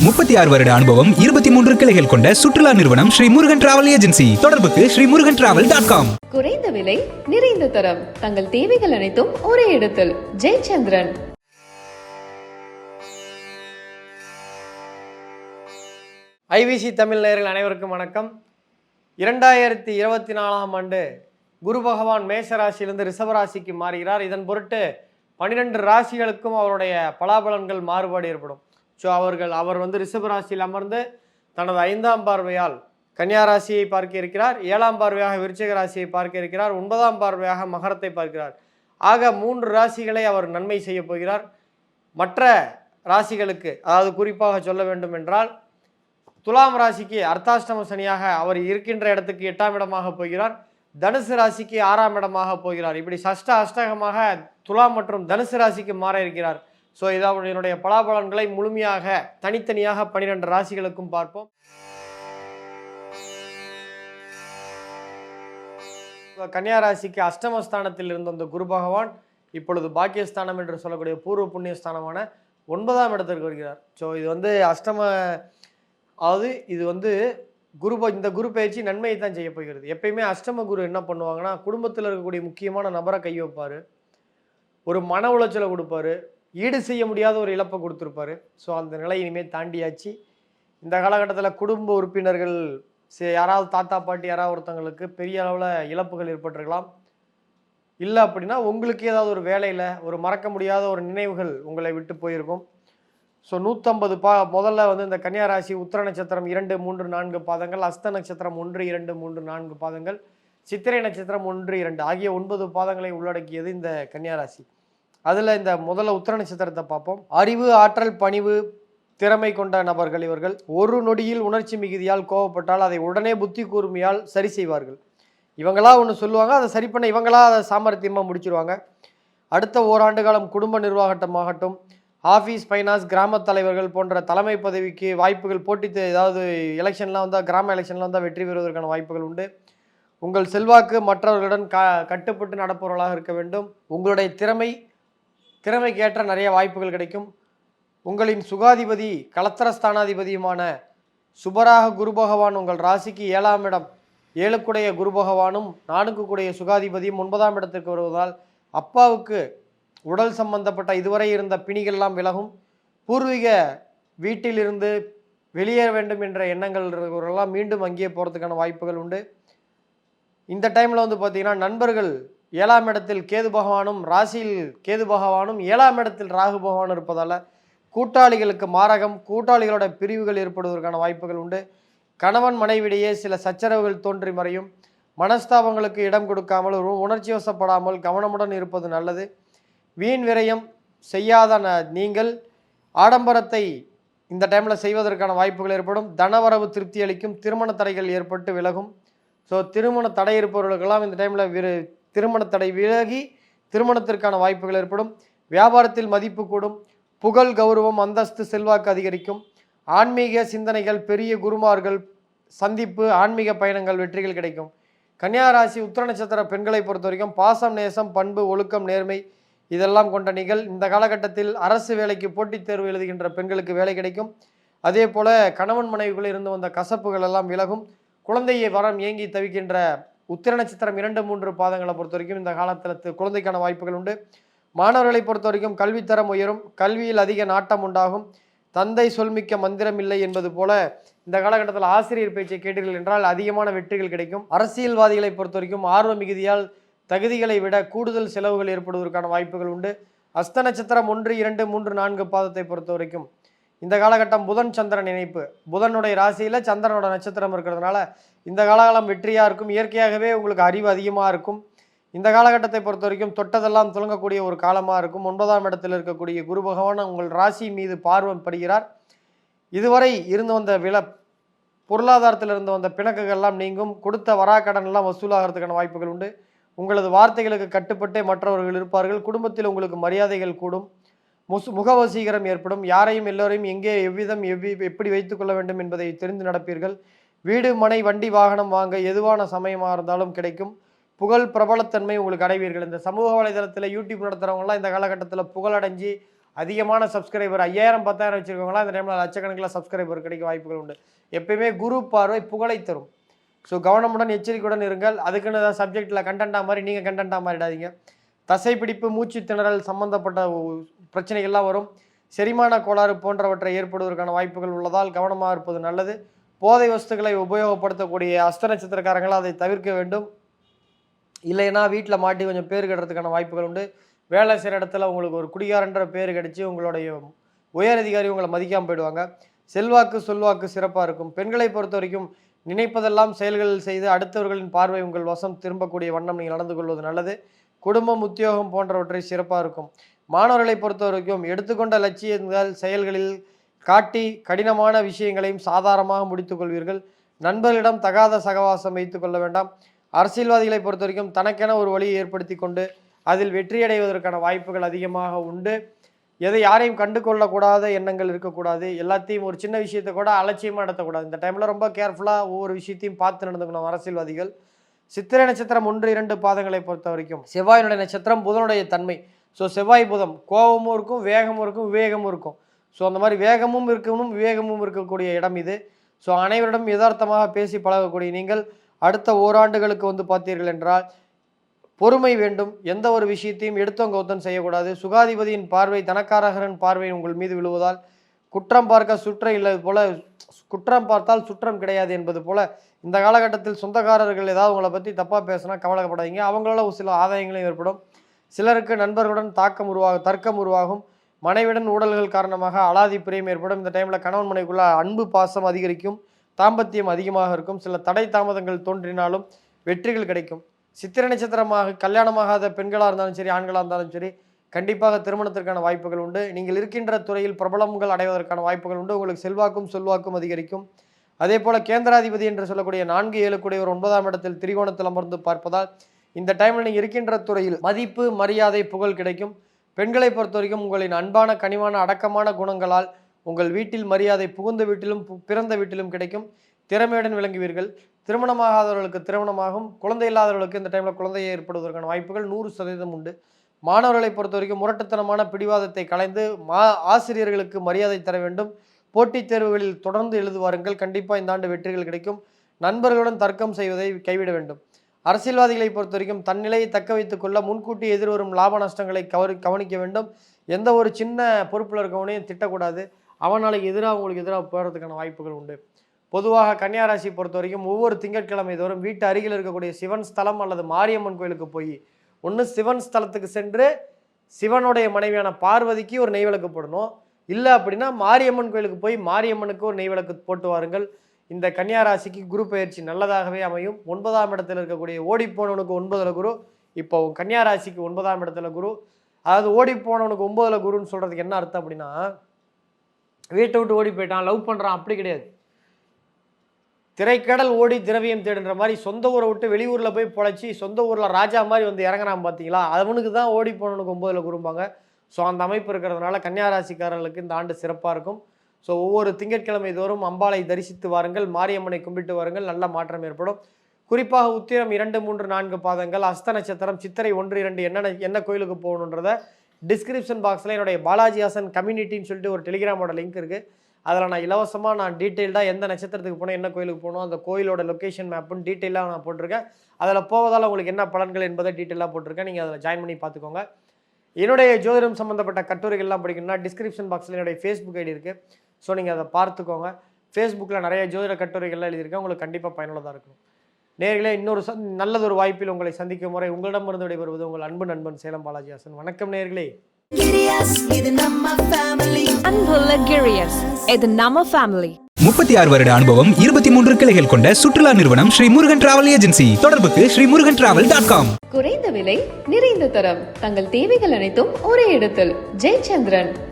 முப்பத்தி ஆறு வருட அனுபவம் இருபத்தி மூன்று கிளைகள் கொண்ட சுற்றுலா நிறுவனம் ஸ்ரீ முருகன் டிராவல் ஏஜென்சி தொடர்புக்கு Sri Murugan travel dot com குறைந்த விலை நிறைந்த தரம். தங்கள் தேவைகள் அனைத்தும் ஒரே இடத்தில். ஜெயச்சந்திரன். ஐவிசி தமிழ் நேயர்கள் அனைவருக்கும் வணக்கம். இரண்டாயிரத்தி இருபத்தி நாலாம் ஆண்டு குரு பகவான் மேஷ ராசியிலிருந்து ரிஷப ராசிக்கு மாறுகிறார். இதன் பொருட்டு பன்னிரெண்டு ராசிகளுக்கும் அவருடைய பலாபலன்கள் மாறுபாடு ஏற்படும். ஸோ அவர்கள் அவர் வந்து ரிஷப ராசியில் அமர்ந்து தனது ஐந்தாம் பார்வையால் கன்னியா ராசியை பார்க்க இருக்கிறார். ஏழாம் பார்வையாக விருச்சிக ராசியை பார்க்க இருக்கிறார். ஒன்பதாம் பார்வையாக மகரத்தை பார்க்கிறார். ஆக மூன்று ராசிகளை அவர் நன்மை செய்ய போகிறார். மற்ற ராசிகளுக்கு அதாவது குறிப்பாக சொல்ல வேண்டும் என்றால் துலாம் ராசிக்கு அர்த்தாஷ்டம சனியாக அவர் இருக்கின்ற இடத்துக்கு எட்டாம் இடமாக போகிறார். தனுசு ராசிக்கு ஆறாம் இடமாக போகிறார். இப்படி சஷ்ட அஷ்டகமாக துலாம் மற்றும் தனுசு ராசிக்கு மாற இருக்கிறார். ஸோ இதாவது என்னுடைய பலாபலன்களை முழுமையாக தனித்தனியாக பன்னிரெண்டு ராசிகளுக்கும் பார்ப்போம். கன்னியா ராசிக்கு அஷ்டமஸ்தானத்தில் இருந்த அந்த குரு பகவான் இப்பொழுது பாக்கியஸ்தானம் என்று சொல்லக்கூடிய பூர்வ புண்ணியஸ்தானமான ஒன்பதாம் இடத்திற்கு வருகிறார். ஸோ இது வந்து அஷ்டம அதாவது இது வந்து குரு இந்த குரு பயிற்சி நன்மையை தான் செய்ய போகிறது. எப்பயுமே அஷ்டம குரு என்ன பண்ணுவாங்கன்னா குடும்பத்தில் இருக்கக்கூடிய முக்கியமான நபரை கை வைப்பார். ஒரு மன உளைச்சலை கொடுப்பாரு. ஈடு செய்ய முடியாத ஒரு இழப்பை கொடுத்துருப்பாரு. ஸோ அந்த நிலை இனிமேல் தாண்டியாச்சு. இந்த காலகட்டத்தில் குடும்ப உறுப்பினர்கள் யாராவது தாத்தா பாட்டி யாராவது ஒருத்தங்களுக்கு பெரிய அளவில் இழப்புகள் ஏற்பட்டிருக்கலாம். இல்லை அப்படின்னா உங்களுக்கு ஏதாவது ஒரு வேலையில் ஒரு மறக்க முடியாத ஒரு நினைவுகள் உங்களை விட்டு போயிருக்கும். ஸோ நூற்றம்பது பா முதல்ல வந்து இந்த கன்னியா ராசி உத்திர நட்சத்திரம் இரண்டு மூன்று நான்கு பாதங்கள் அஸ்த நட்சத்திரம் ஒன்று இரண்டு மூன்று நான்கு பாதங்கள் சித்திரை நட்சத்திரம் ஒன்று இரண்டு ஆகிய ஒன்பது பாதங்களை உள்ளடக்கியது இந்த கன்னியா ராசி. அதில் இந்த முதல்ல உத்திர நட்சத்திரத்தை பார்ப்போம். அறிவு ஆற்றல் பணிவு திறமை கொண்ட நபர்கள் இவர்கள். ஒரு நொடியில் உணர்ச்சி மிகுதியால் கோவப்பட்டால் அதை உடனே புத்தி கூர்மையால் சரி செய்வார்கள். இவங்களா ஒன்று சொல்லுவாங்க அதை சரி பண்ண இவங்களா அதை சாமர்த்தியமாக முடிச்சிருவாங்க. அடுத்த ஓராண்டு காலம் குடும்ப நிர்வாகட்டமாகட்டும் ஆஃபீஸ் ஃபைனான்ஸ் கிராமத் தலைவர்கள் போன்ற தலைமை பதவிக்கு வாய்ப்புகள் போட்டி ஏதாவது எலெக்ஷன்லாம் வந்தால் கிராம எலெக்ஷன்லாம் வந்தால் வெற்றி பெறுவதற்கான வாய்ப்புகள் உண்டு. உங்கள் செல்வாக்கு மற்றவர்களுடன் க கட்டுப்பட்டு நடப்பவர்களாக இருக்க வேண்டும். உங்களுடைய திறமை திறமைக்கு ஏற்ற நிறைய வாய்ப்புகள் கிடைக்கும். உங்களின் சுகாதிபதி கலத்திரஸ்தானாதிபதியுமான சுபராக குரு பகவான் உங்கள் ராசிக்கு ஏழாம் இடம். ஏழுக்குடைய குரு பகவானும் நான்குக்குடைய சுகாதிபதியும் ஒன்பதாம் இடத்திற்கு வருவதால் அப்பாவுக்கு உடல் சம்பந்தப்பட்ட இதுவரை இருந்த பிணிகள்லாம் விலகும். பூர்வீக வீட்டிலிருந்து வெளியேற வேண்டும் என்ற எண்ணங்கள் இருக்கிறவர்களெல்லாம் மீண்டும் அங்கேயே போகிறதுக்கான வாய்ப்புகள் உண்டு. இந்த டைமில் வந்து பார்த்தீங்கன்னா நண்பர்கள் ஏழாம் இடத்தில் கேது பகவானும் ராசியில் கேது பகவானும் ஏழாம் இடத்தில் ராகு பகவான் இருப்பதால் கூட்டாளிகளுக்கு மாரகம் கூட்டாளிகளோட பிரிவுகள் ஏற்படுவதற்கான வாய்ப்புகள் உண்டு. கணவன் மனைவிடையே சில சச்சரவுகள் தோன்றி மறையும். மனஸ்தாபங்களுக்கு இடம் கொடுக்காமல் உணர்ச்சி வசப்படாமல் கவனமுடன் இருப்பது நல்லது. வீண் விரயம் செய்யாத ந- நீங்கள் ஆடம்பரத்தை இந்த டைமில் செய்வதற்கான வாய்ப்புகள் ஏற்படும். தனவரவு திருப்தி அளிக்கும். திருமண தடைகள் ஏற்பட்டு விலகும். ஸோ திருமண தடை இருப்பவர்களுக்கெல்லாம் இந்த டைமில் விரு திருமண தடை விலகி திருமணத்திற்கான வாய்ப்புகள் ஏற்படும். வியாபாரத்தில் மதிப்பு கூடும். புகழ் கௌரவம் அந்தஸ்து செல்வாக்கு அதிகரிக்கும். ஆன்மீக சிந்தனைகள் பெரிய குருமார்கள் சந்திப்பு ஆன்மீக பயணங்கள் வெற்றிகள் கிடைக்கும். கன்னியாராசி உத்திர நட்சத்திர பெண்களை பொறுத்த வரைக்கும் பாசம் நேசம் பண்பு ஒழுக்கம் நேர்மை இதெல்லாம் கொண்ட நீங்கள் இந்த காலகட்டத்தில் அரசு வேலைக்கு போட்டித் தேர்வு எழுதுகின்ற பெண்களுக்கு வேலை கிடைக்கும். அதே போல கணவன் மனைவிகளில் இருந்து வந்த கசப்புகள் எல்லாம் விலகும். குழந்தையை வரம் ஏங்கி தவிக்கின்ற உத்திர நட்சத்திரம் இரண்டு மூன்று பாதங்களை பொறுத்த வரைக்கும் இந்த காலத்தில் குழந்தைக்கான வாய்ப்புகள் உண்டு. மாணவர்களை பொறுத்த வரைக்கும் கல்வித்தரம் உயரும். கல்வியில் அதிக நாட்டம் உண்டாகும். தந்தை சொல்மிக்க மந்திரம் இல்லை என்பது போல இந்த காலகட்டத்தில் ஆசிரியர் பேச்சை கேட்டீர்கள் என்றால் அதிகமான வெற்றிகள் கிடைக்கும். அரசியல்வாதிகளை பொறுத்த வரைக்கும் ஆர்வ மிகுதியால் தகுதிகளை விட கூடுதல் செலவுகள் ஏற்படுவதற்கான வாய்ப்புகள் உண்டு. அஸ்த நட்சத்திரம் ஒன்று இரண்டு மூன்று நான்கு பாதத்தை பொறுத்த வரைக்கும் இந்த காலகட்டம் புதன் சந்திரன் இணைப்பு. புதனுடைய ராசியில் சந்திரனோட நட்சத்திரம் இருக்கிறதுனால இந்த காலகாலம் வெற்றியாக இருக்கும். இயற்கையாகவே உங்களுக்கு அறிவு அதிகமாக இருக்கும். இந்த காலகட்டத்தை பொறுத்த வரைக்கும் தொட்டதெல்லாம் துலங்கக்கூடிய ஒரு காலமாக இருக்கும். ஒன்பதாம் இடத்தில் இருக்கக்கூடிய குரு பகவான் உங்கள் ராசி மீது பார்வம் படுகிறார். இதுவரை இருந்து வந்த வில பொருளாதாரத்தில் இருந்து வந்த பிணக்குகள்லாம் நீங்கும். கொடுத்த வராக்கடன் எல்லாம் வசூலாகிறதுக்கான வாய்ப்புகள் உண்டு. உங்களது வார்த்தைகளுக்கு கட்டுப்பட்டே மற்றவர்கள் இருப்பார்கள். குடும்பத்தில் உங்களுக்கு மரியாதைகள் கூடும். முசு முகவசீகரம் ஏற்படும். யாரையும் எல்லோரையும் எங்கே எவ்விதம் எவ்வி எப்படி வைத்துக்கொள்ள வேண்டும் என்பதை தெரிந்து நடப்பீர்கள். வீடு மனை வண்டி வாகனம் வாங்க எதுவான சமயமாக இருந்தாலும் கிடைக்கும். புகழ் பிரபலத்தன்மை உங்களுக்கு அடைவீர்கள். இந்த சமூக வலைதளத்தில் யூடியூப் நடத்துகிறவங்களாம் இந்த காலகட்டத்தில் புகழடைஞ்சு அதிகமான சப்ஸ்கிரைபர் ஐயாயிரம் பத்தாயிரம் வச்சுருக்கவங்களாம் இந்த டைமில் லட்சக்கணக்கில் சப்ஸ்கிரைபர் கிடைக்க வாய்ப்புகள் உண்டு. எப்பயுமே குரு பார்வை புகழை தரும். ஸோ கவனமுடன் எச்சரிக்கையுடன் இருங்கள். அதுக்குன்னு ஏதாவது சப்ஜெக்டில் கண்டென்ட்டாக மாதிரி நீங்கள் கண்டென்ட்டாக மாறிடாதீங்க. தசைப்பிடிப்பு மூச்சு திணறல் சம்பந்தப்பட்ட பிரச்சனைகள்லாம் வரும். செரிமான கோளாறு போன்றவற்றை ஏற்படுவதற்கான வாய்ப்புகள் உள்ளதால் கவனமாக இருப்பது நல்லது. போதை வஸ்துக்களை உபயோகப்படுத்தக்கூடிய அஸ்த நட்சத்திரக்காரங்கள் அதை தவிர்க்க வேண்டும். இல்லைன்னா வீட்டில் மாட்டி கொஞ்சம் பேர் கெடுறதுக்கான வாய்ப்புகள் உண்டு. வேலை செய்கிற இடத்துல உங்களுக்கு ஒரு குடிகாரன்ற பேர் கிடச்சி உங்களுடைய உயர் அதிகாரி உங்களை மதிக்காமல் போயிடுவாங்க. செல்வாக்கு சொல்வாக்கு சிறப்பாக இருக்கும். பெண்களை பொறுத்த வரைக்கும் நினைப்பதெல்லாம் செயல்கள் செய்து அடுத்தவர்களின் பார்வை உங்கள் வசம் திரும்பக்கூடிய வண்ணம் நீங்கள் நடந்து கொள்வது நல்லது. குடும்பம் உத்தியோகம் போன்றவற்றை சிறப்பாக இருக்கும். மாணவர்களை பொறுத்த வரைக்கும் எடுத்துக்கொண்ட லட்சியங்கள் செயல்களில் காட்டி கடினமான விஷயங்களையும் சாதாரணமாக முடித்துக் கொள்வீர்கள். நண்பர்களிடம் தகாத சகவாசம் வைத்துக் கொள்ள வேண்டாம். அரசியல்வாதிகளை பொறுத்த வரைக்கும் தனக்கென ஒரு வழியை ஏற்படுத்தி கொண்டு அதில் வெற்றியடைவதற்கான வாய்ப்புகள் அதிகமாக உண்டு. எதை யாரையும் கண்டு கொள்ளக்கூடாத எண்ணங்கள் இருக்கக்கூடாது. எல்லாத்தையும் ஒரு சின்ன விஷயத்தை கூட அலட்சியமாக நடத்தக்கூடாது. இந்த டைமில் ரொம்ப கேர்ஃபுல்லாக ஒவ்வொரு விஷயத்தையும் பார்த்து நடந்துக்கணும் அரசியல்வாதிகள். சித்திரை நட்சத்திரம் ஒன்று இரண்டு பாதங்களை பொறுத்த வரைக்கும் செவ்வாயினுடைய நட்சத்திரம் புதனுடைய தன்மை. ஸோ செவ்வாய் புதம் கோபமும் இருக்கும் வேகமும் இருக்கும் விவேகமும் இருக்கும். ஸோ அந்த மாதிரி வேகமும் இருக்கணும் விவேகமும் இருக்கக்கூடிய இடம் இது. ஸோ அனைவரிடம் யதார்த்தமாக பேசி பழகக்கூடிய நீங்கள் அடுத்த ஓராண்டுகளுக்கு வந்து பார்த்தீர்கள் என்றால் பொறுமை வேண்டும். எந்த ஒரு விஷயத்தையும் எடுத்தோம் கௌத்தம் செய்யக்கூடாது. சுகாதிபதியின் பார்வை தனக்காரகரன் பார்வை உங்கள் மீது விழுவதால் குற்றம் பார்க்க சுற்றம் இல்லை போல குற்றம் பார்த்தால் சுற்றம் கிடையாது என்பது போல இந்த காலகட்டத்தில் சொந்தக்காரர்கள் ஏதாவது உங்களை பற்றி தப்பாக பேசினா கவலைப்படாதீங்க. அவங்களால ஒரு சில ஆதாயங்களும் ஏற்படும். சிலருக்கு நண்பர்களுடன் தாக்கம் உருவாகும் தர்க்கம் உருவாகும். மனைவிடன் ஊடல்கள் காரணமாக அலாதி பிரியம் ஏற்படும். இந்த டைமில் கணவன் மனைக்குள்ள அன்பு பாசம் அதிகரிக்கும். தாம்பத்தியம் அதிகமாக இருக்கும். சில தடை தாமதங்கள் தோன்றினாலும் வெற்றிகள் கிடைக்கும். சித்திர நட்சத்திரமாக கல்யாணமாகாத பெண்களாக இருந்தாலும் சரி ஆண்களாக இருந்தாலும் சரி கண்டிப்பாக திருமணத்திற்கான வாய்ப்புகள் உண்டு. நீங்கள் இருக்கின்ற துறையில் பிரபலங்கள் அடைவதற்கான வாய்ப்புகள் உண்டு. உங்களுக்கு செல்வாக்கும் சொல்வாக்கும் அதிகரிக்கும். அதே போல கேந்திராதிபதி என்று சொல்லக்கூடிய நான்கு ஏழு ஒரு ஒன்பதாம் இடத்தில் திரிகோணத்தில் அமர்ந்து பார்ப்பதால் இந்த டைமில் நீங்கள் இருக்கின்ற துறையில் மதிப்பு மரியாதை புகழ் கிடைக்கும். பெண்களை பொறுத்த வரைக்கும் உங்களின் அன்பான கனிவான அடக்கமான குணங்களால் உங்கள் வீட்டில் மரியாதை புகுந்த வீட்டிலும் பு- பிறந்த வீட்டிலும் கிடைக்கும். திறமையுடன் விளங்குவீர்கள். திருமணமாகாதவர்களுக்கு திருமணமாகும். குழந்தை இல்லாதவர்களுக்கு இந்த டைமில் குழந்தை ஏற்படுவதற்கான வாய்ப்புகள் நூறு சதவீதம் உண்டு. மாணவர்களை பொறுத்த வரைக்கும் முரட்டுத்தனமான பிடிவாதத்தை கலைந்து மா ஆசிரியர்களுக்கு மரியாதை தர வேண்டும். போட்டித் தேர்வுகளில் தொடர்ந்து எழுதுவாருங்கள். கண்டிப்பாக இந்த ஆண்டு வெற்றிகள் கிடைக்கும். நண்பர்களுடன் தர்க்கம் செய்வதை கைவிட வேண்டும். அரசியல்வாதிகளை பொறுத்த வரைக்கும் தன்னிலையை தக்க வைத்துக் கொள்ள முன்கூட்டி எதிர்வரும் லாப நஷ்டங்களை கவரி கவனிக்க வேண்டும். எந்த ஒரு சின்ன பொறுப்பில் இருக்கவனையும் திட்டக்கூடாது. அவனால எதிராக உங்களுக்கு எதிராக போகிறதுக்கான வாய்ப்புகள் உண்டு. பொதுவாக கன்னியாராசி பொறுத்த வரைக்கும் ஒவ்வொரு திங்கட்கிழமை தோறும் வீட்டு அருகில் இருக்கக்கூடிய சிவன் ஸ்தலம் அல்லது மாரியம்மன் கோயிலுக்கு போய் ஒன்று சிவன் ஸ்தலத்துக்கு சென்று சிவனுடைய மனைவியான பார்வதிக்கு ஒரு நெய்விளக்கு போடணும். இல்லை அப்படின்னா மாரியம்மன் கோயிலுக்கு போய் மாரியம்மனுக்கு ஒரு நெய்விளக்கு போட்டு வாருங்கள். இந்த கன்னியாராசிக்கு குரு பயிற்சி நல்லதாகவே அமையும். ஒன்பதாம் இடத்துல இருக்கக்கூடிய ஓடிப்போனவனுக்கு ஒன்பதில் குரு. இப்போ கன்னியாராசிக்கு ஒன்பதாம் இடத்துல குரு. அதாவது ஓடி போனவனுக்கு ஒன்பதில் குருன்னு சொல்கிறதுக்கு என்ன அர்த்தம் அப்படின்னா வீட்டை விட்டு ஓடி போயிட்டான் லவ் பண்ணுறான் அப்படி கிடையாது. திரைக்கடல் ஓடி திரவியம் தேடுன்ற மாதிரி சொந்த ஊரை விட்டு வெளியூரில் போய் பொழைச்சி சொந்த ஊரில் ராஜா மாதிரி வந்து இறங்குறான் பார்த்தீங்களா அவனுக்கு தான் ஓடி போனவனுக்கு ஒம்பதில் குறும்பாங்க. ஸோ அந்த அமைப்பு இருக்கிறதுனால கன்னியாராசிக்காரர்களுக்கு இந்த ஆண்டு சிறப்பாக இருக்கும். ஸோ ஒவ்வொரு திங்கட்கிழமை தோறும் அம்பாளை தரிசித்து வாருங்கள் மாரியம்மனை கும்பிட்டு வாருங்கள் நல்ல மாற்றம் ஏற்படும். குறிப்பாக உத்திரம் இரண்டு மூன்று நான்கு பாதங்கள் அஸ்த நட்சத்திரம் சித்திரை ஒன்று இரண்டு என்னென்ன என்ன கோயிலுக்கு போகணுன்றத டிஸ்கிரிப்ஷன் பாக்ஸில் என்னுடைய பாலாஜி ஹாசன் கம்யூனிட்டின்னு சொல்லிட்டு ஒரு டெலிகிராமோட லிங்க் இருக்குது அதில் நான் இலவசமாக நான் டீட்டெயில்டாக எந்த நட்சத்திரத்துக்கு போனோம் என்ன கோயிலுக்கு போகணும் அந்த கோயிலோட லொக்கேஷன் மேப்புன்னு டீட்டெயிலாக நான் போட்டிருக்கேன். அதில் போவதால் உங்களுக்கு என்ன பலன்கள் என்பதை டீட்டெயிலாக போட்டிருக்கேன். நீங்கள் அதில் ஜாயின் பண்ணி பார்த்துக்கோங்க. என்னுடைய ஜோதிடம் சம்மந்தப்பட்ட கட்டுரைகள்லாம் படிக்கணும்னா டிஸ்கிரிப்ஷன் பாக்ஸில் என்னுடைய ஃபேஸ்புக் ஐடி இருக்குது ஸோ நீங்கள் அதை பார்த்துக்கோங்க. ஃபேஸ்புக்கில் நிறைய ஜோதிட கட்டுரைகள்லாம் எழுதியிருக்கேன். உங்களுக்கு கண்டிப்பாக பயனுள்ளதாக இருக்கும். நேர்களே இன்னொரு சந் நல்லதொரு வாய்ப்பில் உங்களை சந்திக்கும் முறை உங்களிடமிருந்து விடைபெறுவது உங்கள் அன்பு நண்பன் சேலம் பாலாஜி ஹாசன். வணக்கம் நேர்களே. அன்புள்ள கிரியஸ் இது நம்ம ஃபேமிலி முப்பத்தி ஆறு வருட அனுபவம் இருபத்தி மூன்று கிளைகள் கொண்ட சுற்றுலா நிறுவனம் ஸ்ரீ முருகன் டிராவல் ஏஜென்சி தொடர்புக்கு Sri Murugan travel dot com குறைந்த விலை நிறைந்த தரம். தங்கள் தேவைகள் அனைத்தும் ஒரே இடத்தில். ஜெயச்சந்திரன்.